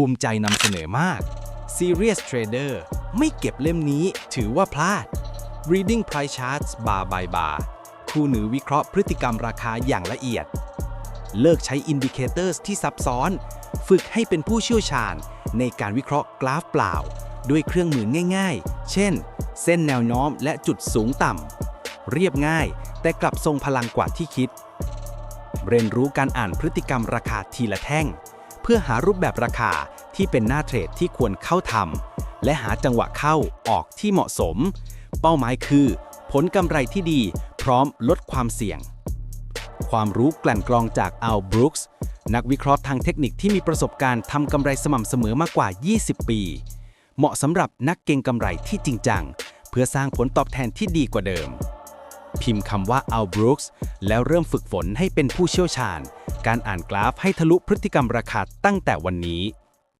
ภูมิใจนำเสนอมาก Serious Trader ไม่เก็บเล่มนี้ถือว่าพลาด Reading Price Charts bar by bar คู่หนือวิเคราะห์พฤติกรรมราคาอย่างละเอียด เลิกใช้อินดิเคเตอร์ที่ซับซ้อน ฝึกให้เป็นผู้เชี่ยวชาญในการวิเคราะห์กราฟเปล่า ด้วยเครื่องมือง่าย ๆ เช่น เส้นแนวโน้มและจุดสูงต่ำ เรียบง่าย แต่กลับทรงพลังกว่าที่คิด เรียนรู้การอ่านพฤติกรรมราคาทีละแท่ง พื่อหารูปแบบราคาที่เป็นหน้าเทรดที่ควรเข้าทำและหาจังหวะเข้าออกที่เหมาะสม เป้าหมายคือ ผลกำไรที่ดีพร้อมลดความเสี่ยง ความรู้กลั่นกรองจากอัลบรูคส์นักวิเคราะห์ทางเทคนิคที่มีประสบการณ์ทำกำไรสม่ำเสมอมากกว่า 20 ปี เหมาะสำหรับนักเก็งกำไรที่จริงจัง เพื่อสร้างผลตอบแทนที่ดีกว่าเดิม พิมพ์คำว่า Al Brooks แล้วเริ่มฝึกฝนให้เป็นผู้เชี่ยวชาญ การอ่านกราฟให้ทะลุพฤติกรรมราคาตั้งแต่วันนี้